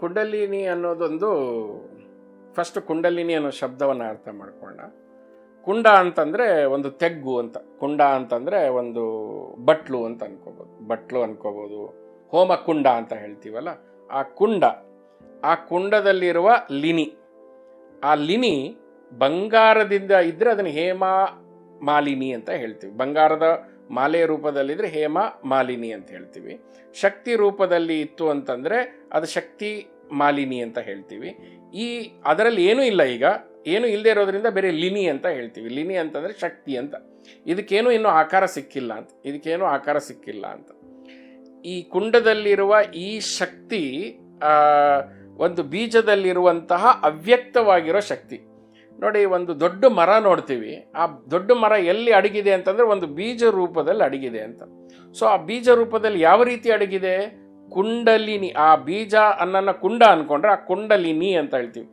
ಕುಂಡಲಿನಿ ಅನ್ನೋದೊಂದು ಫಸ್ಟ್ ಕುಂಡಲಿನಿ ಅನ್ನೋ ಶಬ್ದವನ್ನು ಅರ್ಥ ಮಾಡಿಕೊಂಡ. ಕುಂಡ ಅಂತಂದರೆ ಒಂದು ತೆಗ್ಗು ಅಂತ. ಕುಂಡ ಅಂತಂದರೆ ಒಂದು ಬಟ್ಲು ಅಂತ ಅನ್ಕೋಬೋದು. ಬಟ್ಲು ಅನ್ಕೋಬೋದು. ಹೋಮ ಕುಂಡ ಅಂತ ಹೇಳ್ತೀವಲ್ಲ, ಆ ಕುಂಡ, ಆ ಕುಂಡದಲ್ಲಿರುವ ಲಿನಿ. ಆ ಲಿನಿ ಬಂಗಾರದಿಂದ ಇದ್ದರೆ ಅದನ್ನು ಹೇಮ ಮಾಲಿನಿ ಅಂತ ಹೇಳ್ತೀವಿ. ಬಂಗಾರದ ಮಾಲೆಯ ರೂಪದಲ್ಲಿದ್ದರೆ ಹೇಮ ಮಾಲಿನಿ ಅಂತ ಹೇಳ್ತೀವಿ. ಶಕ್ತಿ ರೂಪದಲ್ಲಿ ಇತ್ತು ಅಂತಂದರೆ ಅದು ಶಕ್ತಿ ಮಾಲಿನಿ ಅಂತ ಹೇಳ್ತೀವಿ. ಈ ಅದರಲ್ಲಿ ಏನೂ ಇಲ್ಲ ಈಗ. ಏನು ಇಲ್ಲದೆ ಇರೋದ್ರಿಂದ ಬೇರೆ ಲಿನಿ ಅಂತ ಹೇಳ್ತೀವಿ. ಲಿನಿ ಅಂತಂದರೆ ಶಕ್ತಿ ಅಂತ. ಇದಕ್ಕೇನು ಇನ್ನೂ ಆಕಾರ ಸಿಕ್ಕಿಲ್ಲ ಅಂತ. ಇದಕ್ಕೇನು ಆಕಾರ ಸಿಕ್ಕಿಲ್ಲ ಅಂತ. ಈ ಕುಂಡದಲ್ಲಿರುವ ಈ ಶಕ್ತಿ ಒಂದು ಬೀಜದಲ್ಲಿರುವಂತಹ ಅವ್ಯಕ್ತವಾಗಿರೋ ಶಕ್ತಿ. ನೋಡಿ, ಒಂದು ದೊಡ್ಡ ಮರ ನೋಡ್ತೀವಿ. ಆ ದೊಡ್ಡ ಮರ ಎಲ್ಲಿ ಅಡಗಿದೆ ಅಂತಂದರೆ ಒಂದು ಬೀಜ ರೂಪದಲ್ಲಿ ಅಡಗಿದೆ ಅಂತ. ಸೊ ಆ ಬೀಜ ರೂಪದಲ್ಲಿ ಯಾವ ರೀತಿ ಅಡಗಿದೆ? ಕುಂಡಲಿನಿ. ಆ ಬೀಜ ಅನ್ನನ್ನ ಕುಂಡ ಅನ್ಕೊಂಡ್ರೆ ಆ ಕುಂಡಲಿನಿ ಅಂತ ಹೇಳ್ತೀವಿ.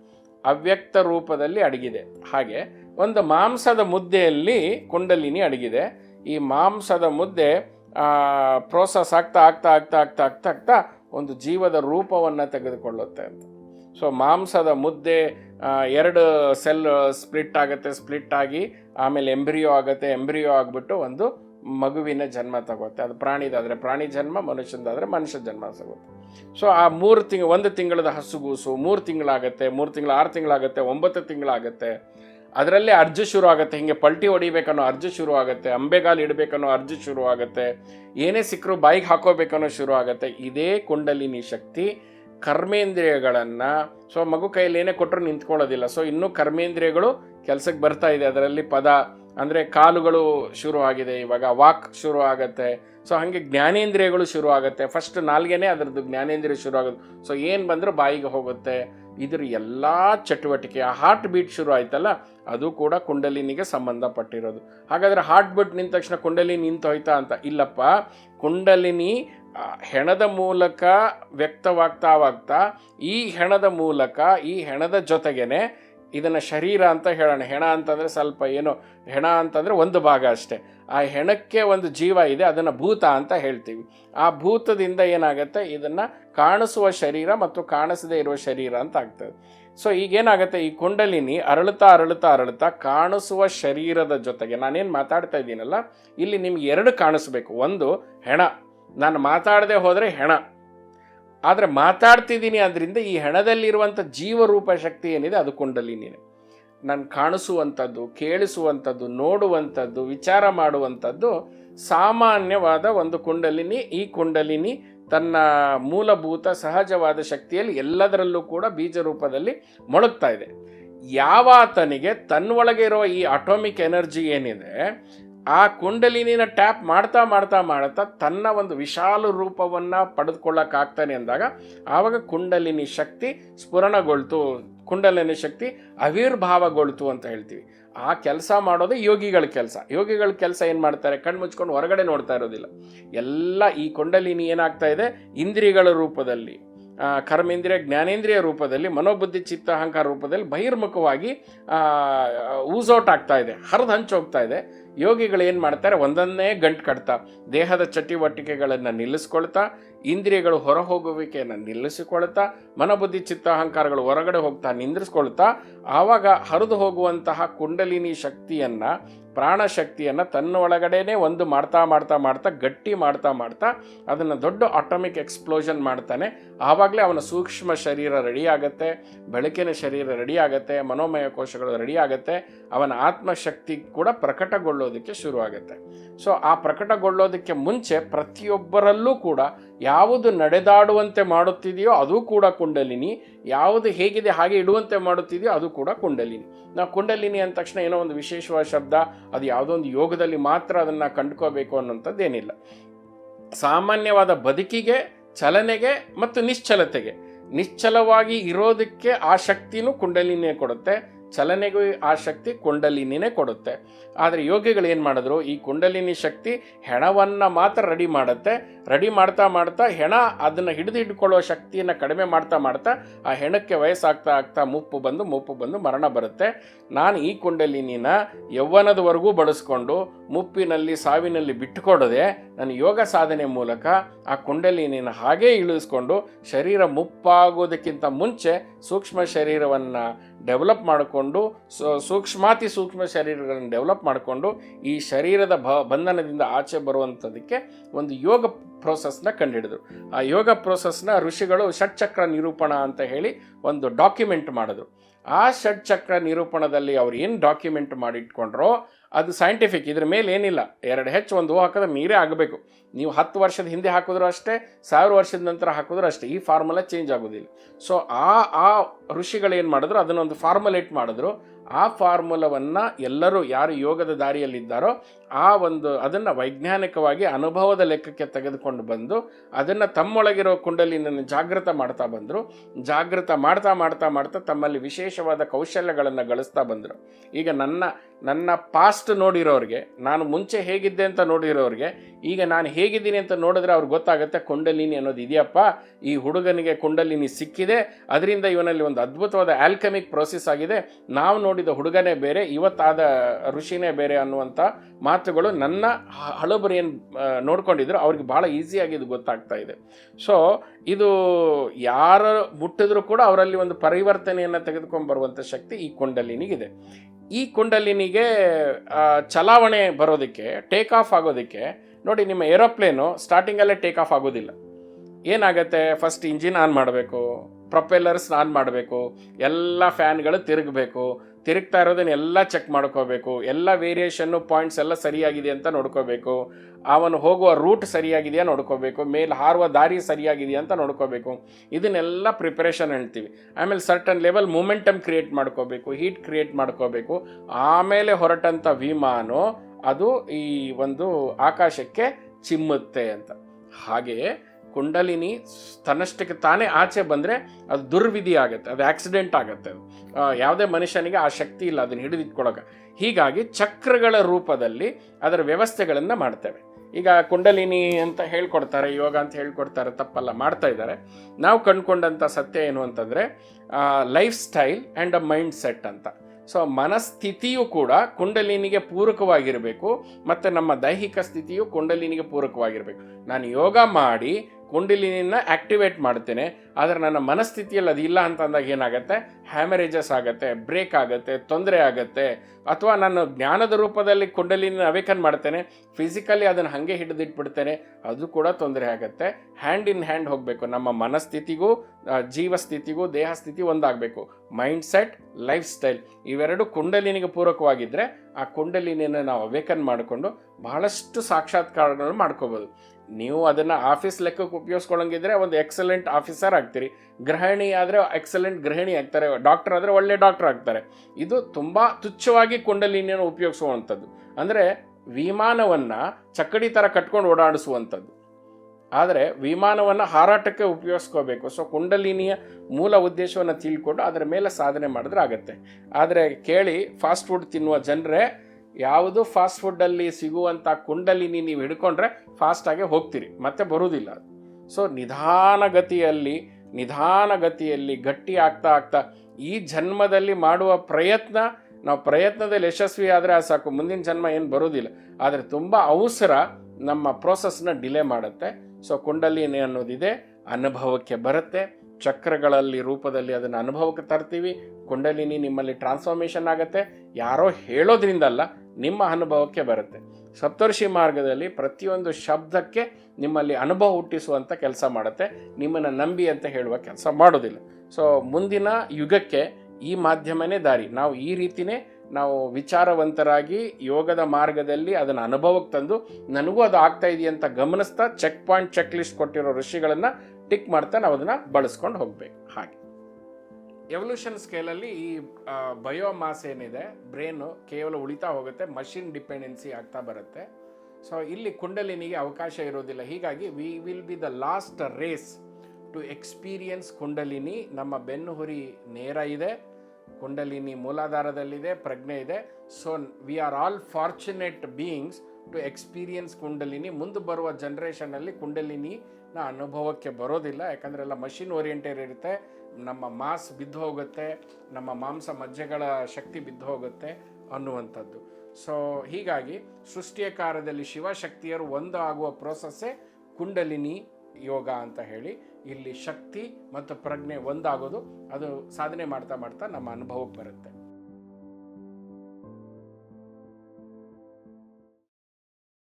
ಅವ್ಯಕ್ತ ರೂಪದಲ್ಲಿ ಅಡಗಿದೆ. ಹಾಗೆ ಒಂದು ಮಾಂಸದ ಮುದ್ದೆಯಲ್ಲಿ ಕುಂಡಲಿನಿ ಅಡಗಿದೆ. ಈ ಮಾಂಸದ ಮುದ್ದೆ ಪ್ರೋಸೆಸ್ ಆಗ್ತಾ ಆಗ್ತಾ ಆಗ್ತಾ ಆಗ್ತಾ ಆಗ್ತಾ ಆಗ್ತಾ ಒಂದು ಜೀವದ ರೂಪವನ್ನು ತೆಗೆದುಕೊಳ್ಳುತ್ತೆ ಅಂತ. ಸೊ ಮಾಂಸದ ಮುದ್ದೆ ಎರಡು ಸೆಲ್ ಸ್ಪ್ಲಿಟ್ ಆಗುತ್ತೆ, ಸ್ಪ್ಲಿಟ್ ಆಗಿ ಆಮೇಲೆ ಎಂಬ್ರಿಯೋ ಆಗುತ್ತೆ, ಎಂಬ್ರಿಯೋ ಆಗಿಬಿಟ್ಟು ಒಂದು ಮಗುವಿನ ಜನ್ಮ ತಗೋತ್ತೆ. ಅದು ಪ್ರಾಣಿದಾದರೆ ಪ್ರಾಣಿ ಜನ್ಮ, ಮನುಷ್ಯಂದಾದರೆ ಮನುಷ್ಯ ಜನ್ಮ ಸಿಗುತ್ತೆ ಸೊ ಆ ಮೂರು ತಿಂಗ್, ಒಂದು ತಿಂಗಳದ ಹಸುಗೂಸು ಮೂರು ತಿಂಗಳಾಗತ್ತೆ, ಮೂರು ತಿಂಗಳು, ಆರು ತಿಂಗಳಾಗತ್ತೆ, ಒಂಬತ್ತು ತಿಂಗಳಾಗತ್ತೆ. ಅದರಲ್ಲಿ ಅರ್ಜು ಶುರು ಆಗುತ್ತೆ. ಹಿಂಗೆ ಪಲ್ಟಿ ಹೊಡಿಬೇಕನ್ನೋ ಅರ್ಜು ಶುರು ಆಗುತ್ತೆ, ಅಂಬೆಗಾಲು ಇಡಬೇಕನ್ನೋ ಅರ್ಜು ಶುರು ಆಗುತ್ತೆ, ಏನೇ ಸಿಕ್ಕರೂ ಬಾಯಿಗೆ ಹಾಕೋಬೇಕನ್ನೋ ಶುರು ಆಗುತ್ತೆ. ಇದೇ ಕುಂಡಲಿನಿ ಶಕ್ತಿ. ಕರ್ಮೇಂದ್ರಿಯಗಳನ್ನು, ಸೊ ಮಗು ಕೈಯಲ್ಲಿ ಏನೇ ಕೊಟ್ಟರು ನಿಂತ್ಕೊಳ್ಳೋದಿಲ್ಲ. ಸೊ ಇನ್ನೂ ಕರ್ಮೇಂದ್ರಿಯಗಳು ಕೆಲಸಕ್ಕೆ ಬರ್ತಾ ಇದೆ. ಅದರಲ್ಲಿ ಪದ ಅಂದರೆ ಕಾಲುಗಳು ಶುರು ಆಗಿದೆ, ಇವಾಗ ವಾಕ್ ಶುರು ಆಗುತ್ತೆ. ಸೊ ಹಾಗೆ ಜ್ಞಾನೇಂದ್ರಿಯಗಳು ಶುರು ಆಗುತ್ತೆ. ಫಸ್ಟ್ ನಾಲ್ಗೆನೇ ಅದರದ್ದು ಜ್ಞಾನೇಂದ್ರಿಯ ಶುರು ಆಗುತ್ತೆ ಸೊ ಏನು ಬಂದರೂ ಬಾಯಿಗೆ ಹೋಗುತ್ತೆ. ಇದ್ರ ಎಲ್ಲ ಚಟುವಟಿಕೆ, ಆ ಹಾರ್ಟ್ ಬೀಟ್ ಶುರು ಆಯ್ತಲ್ಲ, ಅದು ಕೂಡ ಕುಂಡಲಿನಿಗೆ ಸಂಬಂಧಪಟ್ಟಿರೋದು. ಹಾಗಾದರೆ ಹಾರ್ಟ್ ಬೀಟ್ ನಿಂತ ತಕ್ಷಣ ಕುಂಡಲಿನಿ ನಿಂತು ಹೋಯ್ತಾ ಅಂತ? ಇಲ್ಲಪ್ಪ. ಕುಂಡಲಿನಿ ಹೆಣದ ಮೂಲಕ ವ್ಯಕ್ತವಾಗ್ತಾವಾಗ್ತಾ ಈ ಹೆಣದ ಮೂಲಕ, ಈ ಹೆಣದ ಜೊತೆಗೇನೆ ಇದನ್ನು ಶರೀರ ಅಂತ ಹೇಳೋಣ. ಹೆಣ ಅಂತಂದರೆ ಸ್ವಲ್ಪ ಏನು, ಹೆಣ ಅಂತಂದರೆ ಒಂದು ಭಾಗ ಅಷ್ಟೇ. ಆ ಹೆಣಕ್ಕೆ ಒಂದು ಜೀವ ಇದೆ, ಅದನ್ನು ಭೂತ ಅಂತ ಹೇಳ್ತೀವಿ. ಆ ಭೂತದಿಂದ ಏನಾಗುತ್ತೆ? ಇದನ್ನು ಕಾಣಿಸುವ ಶರೀರ ಮತ್ತು ಕಾಣಿಸದೇ ಇರುವ ಶರೀರ ಅಂತ ಆಗ್ತದೆ. ಸೊ ಈಗೇನಾಗುತ್ತೆ? ಈ ಕುಂಡಲಿನಿ ಅರಳುತ್ತಾ ಅರಳುತ್ತಾ ಅರಳುತ್ತಾ ಕಾಣಿಸುವ ಶರೀರದ ಜೊತೆಗೆ, ನಾನೇನು ಮಾತಾಡ್ತಾ ಇದ್ದೀನಲ್ಲ, ಇಲ್ಲಿ ನಿಮ್ಗೆ ಎರಡು ಕಾಣಿಸ್ಬೇಕು. ಒಂದು, ಹೆಣ. ನಾನು ಮಾತಾಡದೆ ಹೋದರೆ ಹೆಣ. ಆದರೆ ಮಾತಾಡ್ತಿದ್ದೀನಿ ಅದರಿಂದ ಈ ಹೆಣದಲ್ಲಿರುವಂಥ ಜೀವರೂಪ ಶಕ್ತಿ ಏನಿದೆ ಅದು ಕುಂಡಲಿನಿನೇ. ನಾನು ಕಾಣಿಸುವಂಥದ್ದು, ಕೇಳಿಸುವಂಥದ್ದು, ನೋಡುವಂಥದ್ದು, ವಿಚಾರ ಮಾಡುವಂಥದ್ದು ಸಾಮಾನ್ಯವಾದ ಒಂದು ಕುಂಡಲಿನಿ. ಈ ಕುಂಡಲಿನಿ ತನ್ನ ಮೂಲಭೂತ ಸಹಜವಾದ ಶಕ್ತಿಯಲ್ಲಿ ಎಲ್ಲದರಲ್ಲೂ ಕೂಡ ಬೀಜ ರೂಪದಲ್ಲಿ ಮೊಳಗ್ತಾ ಇದೆ. ಯಾವಾತನಿಗೆ ತನ್ನೊಳಗೆ ಇರುವ ಈ ಅಟೋಮಿಕ್ ಎನರ್ಜಿ ಏನಿದೆ ಆ ಕುಂಡಲಿನಿನ ಟ್ಯಾಪ್ ಮಾಡ್ತಾ ಮಾಡ್ತಾ ಮಾಡ್ತಾ ತನ್ನ ಒಂದು ವಿಶಾಲ ರೂಪವನ್ನು ಪಡೆದುಕೊಳ್ಳೋಕ್ಕಾಗ್ತಾನೆ ಅಂದಾಗ ಆವಾಗ ಕುಂಡಲಿನಿ ಶಕ್ತಿ ಸ್ಫುರಣಗೊಳ್ತು, ಕುಂಡಲಿನಿ ಶಕ್ತಿ ಅವಿರ್ಭಾವಗೊಳ್ತು ಅಂತ ಹೇಳ್ತೀವಿ. ಆ ಕೆಲಸ ಮಾಡೋದು ಯೋಗಿಗಳ ಕೆಲಸ. ಯೋಗಿಗಳ ಕೆಲಸ ಏನು ಮಾಡ್ತಾರೆ? ಕಣ್ಣು ಮುಚ್ಕೊಂಡು ಹೊರಗಡೆ ನೋಡ್ತಾ ಇರೋದಿಲ್ಲ. ಎಲ್ಲ ಈ ಕುಂಡಲಿನಿ ಏನಾಗ್ತಾ ಇದೆ? ಇಂದ್ರಿಯಗಳ ರೂಪದಲ್ಲಿ ಕರ್ಮೇಂದ್ರಿಯ, ಜ್ಞಾನೇಂದ್ರಿಯ ರೂಪದಲ್ಲಿ, ಮನೋಬುದ್ಧಿ, ಚಿತ್ತ, ಅಹಂಕಾರ ರೂಪದಲ್ಲಿ ಬಹಿರ್ಮುಖವಾಗಿ ಊಸೌಟ್ ಆಗ್ತಾ ಇದೆ. ಹರಿದು ಹಂಚೋಗ್ತಾ ಇದೆ. ಯೋಗಿಗಳು ಏನು ಮಾಡ್ತಾರೆ? ಒಂದನ್ನೇ ಗಂಟು ಕಟ್ತಾ ದೇಹದ ಚಟುವಟಿಕೆಗಳನ್ನು ನಿಲ್ಲಿಸ್ಕೊಳ್ತಾ ಇಂದ್ರಿಯಗಳು ಹೊರ ಹೋಗುವಿಕೆಯನ್ನು ನಿಲ್ಲಿಸಿಕೊಳ್ತಾ ಮನಬುದ್ಧಿ, ಚಿತ್ತ, ಅಹಂಕಾರಗಳು ಹೊರಗಡೆ ಹೋಗ್ತಾ ನಿಂದ್ರಿಸ್ಕೊಳ್ತಾ ಆವಾಗ ಹರಿದು ಹೋಗುವಂತಹ ಕುಂಡಲಿನಿ ಶಕ್ತಿಯನ್ನು ಪ್ರಾಣಶಕ್ತಿಯನ್ನು ತನ್ನ ಒಳಗಡೆನೆ ಒಂದು ಮಾಡ್ತಾ ಮಾಡ್ತಾ ಮಾಡ್ತಾ, ಗಟ್ಟಿ ಮಾಡ್ತಾ ಮಾಡ್ತಾ ಅದನ್ನು ದೊಡ್ಡ ಆಟೋಮಿಕ್ ಎಕ್ಸ್ಪ್ಲೋಷನ್ ಮಾಡ್ತಾನೆ. ಆವಾಗಲೇ ಅವನ ಸೂಕ್ಷ್ಮ ಶರೀರ ರೆಡಿ ಆಗುತ್ತೆ, ಬೆಳಕಿನ ಶರೀರ ರೆಡಿ ಆಗುತ್ತೆ, ಮನೋಮಯ ಕೋಶಗಳು ರೆಡಿ ಆಗುತ್ತೆ, ಅವನ ಆತ್ಮಶಕ್ತಿ ಕೂಡ ಪ್ರಕಟಗೊಳ್ಳೋದಕ್ಕೆ ಶುರು ಆಗುತ್ತೆ ಸೊ ಆ ಪ್ರಕಟಗೊಳ್ಳೋದಕ್ಕೆ ಮುಂಚೆ ಪ್ರತಿಯೊಬ್ಬರಲ್ಲೂ ಕೂಡ ಯಾವುದು ನಡೆದಾಡುವಂತೆ ಮಾಡುತ್ತಿದೆಯೋ ಅದು ಕೂಡ ಕುಂಡಲಿನಿ. ಯಾವುದು ಹೇಗಿದೆ, ಹಾಗೆ ಇಡುವಂತೆ ಮಾಡುತ್ತಿದೆಯೋ ಅದು ಕೂಡ ಕುಂಡಲಿನಿ. ನಾವು ಕುಂಡಲಿನಿ ಅಂದ ತಕ್ಷಣ ಏನೋ ಒಂದು ವಿಶೇಷವಾದ ಶಬ್ದ, ಅದು ಯಾವುದೋ ಒಂದು ಯೋಗದಲ್ಲಿ ಮಾತ್ರ ಅದನ್ನು ಕಂಡುಕೋಬೇಕು ಅನ್ನುವಂಥದ್ದೇನಿಲ್ಲ. ಸಾಮಾನ್ಯವಾದ ಬದುಕಿಗೆ, ಚಲನೆಗೆ ಮತ್ತು ನಿಶ್ಚಲತೆಗೆ. ನಿಶ್ಚಲವಾಗಿ ಇರೋದಕ್ಕೆ ಆ ಶಕ್ತಿನೂ ಕುಂಡಲಿನಿಯೇ ಕೊಡುತ್ತೆ. ಚಲನೆಗೂ ಆ ಶಕ್ತಿ ಕುಂಡಲಿನಿನೇ ಕೊಡುತ್ತೆ. ಆದರೆ ಯೋಗಿಗಳು ಏನು ಮಾಡಿದ್ರು? ಈ ಕುಂಡಲಿನಿ ಶಕ್ತಿ ಹೆಣವನ್ನು ಮಾತ್ರ ರೆಡಿ ಮಾಡುತ್ತೆ. ರೆಡಿ ಮಾಡ್ತಾ ಮಾಡ್ತಾ ಹೆಣ ಅದನ್ನು ಹಿಡಿದು ಹಿಡ್ಕೊಳ್ಳೋ ಶಕ್ತಿಯನ್ನು ಕಡಿಮೆ ಮಾಡ್ತಾ ಮಾಡ್ತಾ ಆ ಹೆಣಕ್ಕೆ ವಯಸ್ಸಾಗ್ತಾ ಆಗ್ತಾ ಮುಪ್ಪು ಬಂದು ಮುಪ್ಪು ಬಂದು ಮರಣ ಬರುತ್ತೆ. ನಾನು ಈ ಕುಂಡಲಿನಿನ ಯೌವನದವರೆಗೂ ಬಳಸ್ಕೊಂಡು ಮುಪ್ಪಿನಲ್ಲಿ ಸಾವಿನಲ್ಲಿ ಬಿಟ್ಟುಕೊಡದೆ ನಾನು ಯೋಗ ಸಾಧನೆ ಮೂಲಕ ಆ ಕುಂಡಲಿನಿನ ಹಾಗೇ ಇಳಿಸ್ಕೊಂಡು ಶರೀರ ಮುಪ್ಪಾಗೋದಕ್ಕಿಂತ ಮುಂಚೆ ಸೂಕ್ಷ್ಮ ಶರೀರವನ್ನು ಡೆವಲಪ್ ಮಾಡಿಕೊಂಡು ಸೂಕ್ಷ್ಮಾತಿ ಸೂಕ್ಷ್ಮ ಶರೀರಗಳನ್ನು ಡೆವಲಪ್ ಮಾಡಿಕೊಂಡು ಈ ಶರೀರದ ಭ, ಬಂಧನದಿಂದ ಆಚೆ ಬರುವಂಥದ್ದಕ್ಕೆ ಒಂದು ಯೋಗ ಪ್ರೋಸೆಸ್ನ ಕಂಡುಹಿಡಿದ್ರು ಆ ಯೋಗ ಪ್ರೋಸೆಸ್ನ ಋಷಿಗಳು ಷಟ್ಚಕ್ರ ನಿರೂಪಣ ಅಂತ ಹೇಳಿ ಒಂದು ಡಾಕ್ಯುಮೆಂಟ್ ಮಾಡಿದ್ರು. ಆ ಷಟ್ಚಕ್ರ ನಿರೂಪಣದಲ್ಲಿ ಅವ್ರು ಏನು ಡಾಕ್ಯುಮೆಂಟ್ ಮಾಡಿಟ್ಕೊಂಡ್ರೋ ಅದು ಸೈಂಟಿಫಿಕ್ ಇದ್ರ ಮೇಲೆ ಏನಿಲ್ಲ. ಎರಡು ಹೆಚ್ಚು ಒಂದು ಹಾಕಿದ್ರೆ ಮೀರೇ ಆಗಬೇಕು. ನೀವು ಹತ್ತು ವರ್ಷದ ಹಿಂದೆ ಹಾಕಿದ್ರು ಅಷ್ಟೇ, ಸಾವಿರ ವರ್ಷದ ನಂತರ ಹಾಕಿದ್ರೂ ಅಷ್ಟೇ. ಈ ಫಾರ್ಮುಲಾ ಚೇಂಜ್ ಆಗೋದಿಲ್ಲ. ಸೊ ಆ ಆ ಋಷಿಗಳು ಏನು ಮಾಡಿದ್ರು? ಅದನ್ನೊಂದು ಫಾರ್ಮುಲೇಟ್ ಮಾಡಿದ್ರು. ಆ ಫಾರ್ಮುಲಾವನ್ನು ಎಲ್ಲರೂ ಯಾರು ಯೋಗದ ದಾರಿಯಲ್ಲಿದ್ದಾರೋ ಆ ಒಂದು ಅದನ್ನು ವೈಜ್ಞಾನಿಕವಾಗಿ ಅನುಭವದ ಲೆಕ್ಕಕ್ಕೆ ತೆಗೆದುಕೊಂಡು ಬಂದು ಅದನ್ನು ತಮ್ಮೊಳಗಿರೋ ಕುಂಡಲಿನನ್ನು ಜಾಗೃತ ಮಾಡ್ತಾ ಬಂದರು. ಜಾಗೃತ ಮಾಡ್ತಾ ಮಾಡ್ತಾ ಮಾಡ್ತಾ ತಮ್ಮಲ್ಲಿ ವಿಶೇಷವಾದ ಕೌಶಲ್ಯಗಳನ್ನು ಗಳಿಸ್ತಾ ಬಂದರು. ಈಗ ನನ್ನ ನನ್ನ ಪಾಸ್ಟ್ ನೋಡಿರೋರಿಗೆ, ನಾನು ಮುಂಚೆ ಹೇಗಿದ್ದೆ ಅಂತ ನೋಡಿರೋರಿಗೆ, ಈಗ ನಾನು ಹೇಗಿದ್ದೀನಿ ಅಂತ ನೋಡಿದ್ರೆ ಅವ್ರಿಗೆ ಗೊತ್ತಾಗುತ್ತೆ ಕುಂಡಲಿನಿ ಅನ್ನೋದು ಇದೆಯಪ್ಪ. ಈ ಹುಡುಗನಿಗೆ ಕುಂಡಲಿನಿ ಸಿಕ್ಕಿದೆ. ಅದರಿಂದ ಇವನಲ್ಲಿ ಒಂದು ಅದ್ಭುತವಾದ ಆಲ್ಕಮಿಕ್ ಪ್ರೋಸೆಸ್ ಆಗಿದೆ. ನಾವು ನೋಡಿದ ಹುಡುಗನೇ ಬೇರೆ, ಇವತ್ತಾದ ಋಷಿನೇ ಬೇರೆ ಅನ್ನುವಂಥ ಮಾತುಗಳು ನನ್ನ ಹಳಬರು ಏನು ನೋಡ್ಕೊಂಡಿದ್ರು, ಅವ್ರಿಗೆ ಭಾಳ ಈಸಿಯಾಗಿ ಇದು ಗೊತ್ತಾಗ್ತಾ ಇದೆ. ಸೊ ಇದು ಯಾರು ಮುಟ್ಟಿದ್ರೂ ಕೂಡ ಅವರಲ್ಲಿ ಒಂದು ಪರಿವರ್ತನೆಯನ್ನು ತೆಗೆದುಕೊಂಡು ಬರುವಂಥ ಶಕ್ತಿ ಈ ಕುಂಡಲಿನಿಗಿದೆ. ಈ ಕುಂಡಲಿನಿಗೆ ಚಲಾವಣೆ ಬರೋದಕ್ಕೆ ಟೇಕ್ ಆಫ್ ಆಗೋದಕ್ಕೆ, ನೋಡಿ ನಿಮ್ಮ ಏರೋಪ್ಲೇನು ಸ್ಟಾರ್ಟಿಂಗಲ್ಲೇ ಟೇಕ್ ಆಫ್ ಆಗೋದಿಲ್ಲ. ಏನಾಗುತ್ತೆ? ಫಸ್ಟ್ ಇಂಜಿನ್ ಆನ್ ಮಾಡಬೇಕು ಪ್ರೊಪೆಲ್ಲರ್ಸ್ ಆನ್ ಮಾಡಬೇಕು, ಎಲ್ಲ ಫ್ಯಾನ್ಗಳು ತಿರುಗಬೇಕು ತಿರುಗ್ತಾ ಇರೋದನ್ನ ಎಲ್ಲ ಚೆಕ್ ಮಾಡ್ಕೋಬೇಕು. ಎಲ್ಲ ವೇರಿಯೇಷನ್ನು ಪಾಯಿಂಟ್ಸ್ ಎಲ್ಲ ಸರಿಯಾಗಿದೆ ಅಂತ ನೋಡ್ಕೋಬೇಕು. ಅವನು ಹೋಗುವ ರೂಟ್ ಸರಿಯಾಗಿದೆಯಾ ನೋಡ್ಕೋಬೇಕು. ಮೇಲೆ ಹಾರುವ ದಾರಿ ಸರಿಯಾಗಿದೆಯಾ ಅಂತ ನೋಡ್ಕೋಬೇಕು. ಇದನ್ನೆಲ್ಲ ಪ್ರಿಪ್ರೇಷನ್ ಹೇಳ್ತೀವಿ. ಆಮೇಲೆ ಸರ್ಟನ್ ಲೆವೆಲ್ ಮೂಮೆಂಟಮ್ ಕ್ರಿಯೇಟ್ ಮಾಡ್ಕೋಬೇಕು ಹೀಟ್ ಕ್ರಿಯೇಟ್ ಮಾಡ್ಕೋಬೇಕು. ಆಮೇಲೆ ಹೊರಟಂಥ ವಿಮಾನ, ಅದು ಈ ಒಂದು ಆಕಾಶಕ್ಕೆ ಚಿಮ್ಮುತ್ತೆ ಅಂತ. ಹಾಗೆಯೇ ಕುಂಡಲಿನಿ ತನ್ನಷ್ಟಕ್ಕೆ ತಾನೇ ಆಚೆ ಬಂದರೆ ಅದು ದುರ್ವಿಧಿ ಆಗುತ್ತೆ, ಅದು ಆಕ್ಸಿಡೆಂಟ್ ಆಗುತ್ತೆ. ಅದು ಯಾವುದೇ ಮನುಷ್ಯನಿಗೆ ಆ ಶಕ್ತಿ ಇಲ್ಲ ಅದನ್ನು ಹಿಡಿದಿಟ್ಕೊಳ್ಳೋಕೆ ಹೀಗಾಗಿ ಚಕ್ರಗಳ ರೂಪದಲ್ಲಿ ಅದರ ವ್ಯವಸ್ಥೆಗಳನ್ನು ಮಾಡ್ತೇವೆ. ಈಗ ಕುಂಡಲಿನಿ ಅಂತ ಹೇಳ್ಕೊಡ್ತಾರೆ, ಯೋಗ ಅಂತ ಹೇಳ್ಕೊಡ್ತಾರೆ, ತಪ್ಪಲ್ಲ, ಮಾಡ್ತಾ ಇದ್ದಾರೆ. ನಾವು ಕಂಡುಕೊಂಡಂಥ ಸತ್ಯ ಏನು ಅಂತಂದರೆ lifestyle and a mindset ಅಂತ. ಸೊ ಮನಸ್ಥಿತಿಯು ಕೂಡ ಕುಂಡಲಿನಿಗೆ ಪೂರಕವಾಗಿರಬೇಕು, ಮತ್ತು ನಮ್ಮ ದೈಹಿಕ ಸ್ಥಿತಿಯು ಕುಂಡಲಿನಿಗೆ ಪೂರಕವಾಗಿರಬೇಕು. ನಾನು ಯೋಗ ಮಾಡಿ ಕುಂಡಲಿನಿನ ಆಕ್ಟಿವೇಟ್ ಮಾಡ್ತೇನೆ. ಆದರೆ ನನ್ನ ಮನಸ್ಥಿತಿಯಲ್ಲಿ ಅದು ಇಲ್ಲ ಅಂತ ಅಂದಾಗ ಏನಾಗುತ್ತೆ? ಹ್ಯಾಮರೇಜಸ್ ಆಗುತ್ತೆ ಬ್ರೇಕ್ ಆಗುತ್ತೆ ತೊಂದರೆ ಆಗುತ್ತೆ. ಅಥವಾ ನಾನು ಜ್ಞಾನದ ರೂಪದಲ್ಲಿ ಕುಂಡಲಿನ ಅವೇಕನ್ ಮಾಡ್ತೇನೆ. ಫಿಸಿಕಲಿ ಅದನ್ನು ಹಾಗೆ ಹಿಡಿದಿಟ್ಬಿಡ್ತೇನೆ. ಅದು ಕೂಡ ತೊಂದರೆ ಆಗುತ್ತೆ. ಹ್ಯಾಂಡ್ ಇನ್ ಹ್ಯಾಂಡ್ ಹೋಗಬೇಕು. ನಮ್ಮ ಮನಸ್ಥಿತಿಗೂ ಆ, ಜೀವ ಸ್ಥಿತಿಗೂ ದೇಹ ಸ್ಥಿತಿ ಒಂದಾಗಬೇಕು. ಮೈಂಡ್ ಸೆಟ್ ಲೈಫ್ ಸ್ಟೈಲ್ ಇವೆರಡು ಕುಂಡಲಿನಿಗೆ ಪೂರಕವಾಗಿದ್ದರೆ ಆ ಕುಂಡಲಿನಿಯನ್ನು ನಾವು ಅವೇಕನ್ ಮಾಡಿಕೊಂಡು ಬಹಳಷ್ಟು ಸಾಕ್ಷಾತ್ಕಾರಗಳನ್ನು ಮಾಡ್ಕೋಬೋದು. ನೀವು ಅದನ್ನು ಆಫೀಸ್ ಲೆಕ್ಕಕ್ಕೆ ಉಪಯೋಗಿಸ್ಕೊಳ್ಳೋಂಗಿದ್ರೆ ಒಂದು ಎಕ್ಸಲೆಂಟ್ ಆಫೀಸರ್ ಆಗ್ತೀರಿ. ಗೃಹಿಣಿ ಆದರೆ ಎಕ್ಸಲೆಂಟ್ ಗೃಹಿಣಿ ಆಗ್ತಾರೆ, ಡಾಕ್ಟರ್ ಆದರೆ ಒಳ್ಳೆ ಡಾಕ್ಟರ್ ಆಗ್ತಾರೆ. ಇದು ತುಂಬ ತುಚ್ಛವಾಗಿ ಕುಂಡಲಿನಿಯನ್ನು ಉಪಯೋಗಿಸುವಂಥದ್ದು. ಅಂದರೆ ವಿಮಾನವನ್ನು ಚಕ್ಕಡಿ ಥರ ಕಟ್ಕೊಂಡು ಓಡಾಡಿಸುವಂಥದ್ದು. ಆದರೆ ವಿಮಾನವನ್ನು ಹಾರಾಟಕ್ಕೆ ಉಪಯೋಗಿಸ್ಕೋಬೇಕು. ಸೊ ಕುಂಡಲಿನಿಯ ಮೂಲ ಉದ್ದೇಶವನ್ನು ತಿಳ್ಕೊಂಡು ಅದರ ಮೇಲೆ ಸಾಧನೆ ಮಾಡಿದ್ರೆ ಆಗುತ್ತೆ. ಆದರೆ ಕೇಳಿ ಫಾಸ್ಟ್ ಫುಡ್ ತಿನ್ನುವ ಜನರೇ, ಯಾವುದು ಫಾಸ್ಟ್ ಫುಡ್ಡಲ್ಲಿ ಸಿಗುವಂಥ ಕುಂಡಲಿನಿ ನೀವು ಹಿಡ್ಕೊಂಡ್ರೆ ಫಾಸ್ಟಾಗಿ ಹೋಗ್ತೀರಿ. ಮತ್ತೆ ಬರುವುದಿಲ್ಲ ಸೊ ನಿಧಾನಗತಿಯಲ್ಲಿ ನಿಧಾನಗತಿಯಲ್ಲಿ, ಗಟ್ಟಿ ಆಗ್ತಾ ಆಗ್ತಾ ಈ ಜನ್ಮದಲ್ಲಿ ಮಾಡುವ ಪ್ರಯತ್ನ, ನಾವು ಪ್ರಯತ್ನದಲ್ಲಿ ಯಶಸ್ವಿ ಆದರೆ ಆ ಸಾಕು. ಮುಂದಿನ ಜನ್ಮ ಏನು ಬರೋದಿಲ್ಲ ಆದರೆ ತುಂಬ ಅವಸರ ನಮ್ಮ ಪ್ರೋಸೆಸ್ನ ಡಿಲೇ ಮಾಡುತ್ತೆ. ಸೊ ಕುಂಡಲಿನಿ ಅನ್ನೋದಿದೆ, ಅನುಭವಕ್ಕೆ ಬರುತ್ತೆ. ಚಕ್ರಗಳಲ್ಲಿ ರೂಪದಲ್ಲಿ ಅದನ್ನು ಅನುಭವಕ್ಕೆ ತರ್ತೀವಿ. ಕುಂಡಲಿನಿ ನಿಮ್ಮಲ್ಲಿ ಟ್ರಾನ್ಸ್ಫಾರ್ಮೇಷನ್ ಆಗುತ್ತೆ. ಯಾರೋ ಹೇಳೋದ್ರಿಂದಲ್ಲ ನಿಮ್ಮ ಅನುಭವಕ್ಕೆ ಬರುತ್ತೆ. ಸಪ್ತರ್ಷಿ ಮಾರ್ಗದಲ್ಲಿ ಪ್ರತಿಯೊಂದು ಶಬ್ದಕ್ಕೆ ನಿಮ್ಮಲ್ಲಿ ಅನುಭವ ಹುಟ್ಟಿಸುವಂಥ ಕೆಲಸ ಮಾಡುತ್ತೆ. ನಿಮ್ಮನ್ನು ನಂಬಿ ಅಂತ ಹೇಳುವ ಕೆಲಸ ಮಾಡೋದಿಲ್ಲ. ಸೊ ಮುಂದಿನ ಯುಗಕ್ಕೆ ಈ ಮಾಧ್ಯಮನೇ ದಾರಿ. ನಾವು ಈ ರೀತಿನೇ ನಾವು ವಿಚಾರವಂತರಾಗಿ ಯೋಗದ ಮಾರ್ಗದಲ್ಲಿ ಅದನ್ನು ಅನುಭವಕ್ಕೆ ತಂದು ನನಗೂ ಅದು ಆಗ್ತಾ ಇದೆಯಂತ ಗಮನಿಸ್ತಾ ಚೆಕ್ ಪಾಯಿಂಟ್ ಚೆಕ್ ಲಿಸ್ಟ್ ಕೊಟ್ಟಿರೋ ಋಷಿಗಳನ್ನು ಟಿಕ್ ಮಾಡ್ತಾ ನಾವು ಅದನ್ನು ಬಳಸ್ಕೊಂಡು ಹೋಗಬೇಕು. ಹಾಗೆ. ಎವಲ್ಯೂಷನ್ ಸ್ಕೇಲಲ್ಲಿ ಈ ಬಯೋಮಾಸ್ ಏನಿದೆ ಬ್ರೇನು ಕೇವಲ ಉಳಿತಾ ಹೋಗುತ್ತೆ ಮಷಿನ್ ಡಿಪೆಂಡೆನ್ಸಿ ಆಗ್ತಾ ಬರುತ್ತೆ. ಸೊ ಇಲ್ಲಿ ಕುಂಡಲಿನಿಗೆ ಅವಕಾಶ ಇರೋದಿಲ್ಲ. ಹೀಗಾಗಿ we will be the last race to experience kundalini ನಮ್ಮ ಬೆನ್ನುಹುರಿ ನೇರ ಇದೆ. ಕುಂಡಲಿನಿ ಮೂಲಾಧಾರದಲ್ಲಿದೆ ಪ್ರಜ್ಞೆ ಇದೆ so we are all fortunate beings to experience kundalini ಮುಂದೆ ಬರುವ ಜನ್ರೇಷನಲ್ಲಿ ಕುಂಡಲಿನಿನ ಅನುಭವಕ್ಕೆ ಬರೋದಿಲ್ಲ ಯಾಕಂದ್ರೆ ಎಲ್ಲ ಮಷಿನ್ ಓರಿಯೆಂಟೆಡ್ ಇರುತ್ತೆ ನಮ್ಮ ಮಾಸ್ ಬಿದ್ದು ಹೋಗುತ್ತೆ ನಮ್ಮ ಮಾಂಸ ಮಜ್ಜೆಗಳ ಶಕ್ತಿ ಬಿದ್ದು ಹೋಗುತ್ತೆ ಅನ್ನುವಂಥದ್ದು ಸೊ ಹೀಗಾಗಿ ಸೃಷ್ಟಿಯ ಕಾರ್ಯದಲ್ಲಿ ಶಿವಶಕ್ತಿಯರು ಒಂದು ಆಗುವ ಪ್ರೋಸೆಸ್ಸೇ ಕುಂಡಲಿನಿ ಯೋಗ ಅಂತ ಹೇಳಿ, ಇಲ್ಲಿ ಶಕ್ತಿ ಮತ್ತು ಪ್ರಜ್ಞೆ ಒಂದಾಗೋದು, ಅದು ಸಾಧನೆ ಮಾಡ್ತಾ ಮಾಡ್ತಾ ನಮ್ಮ ಅನುಭವಕ್ಕೆ ಬರುತ್ತೆ.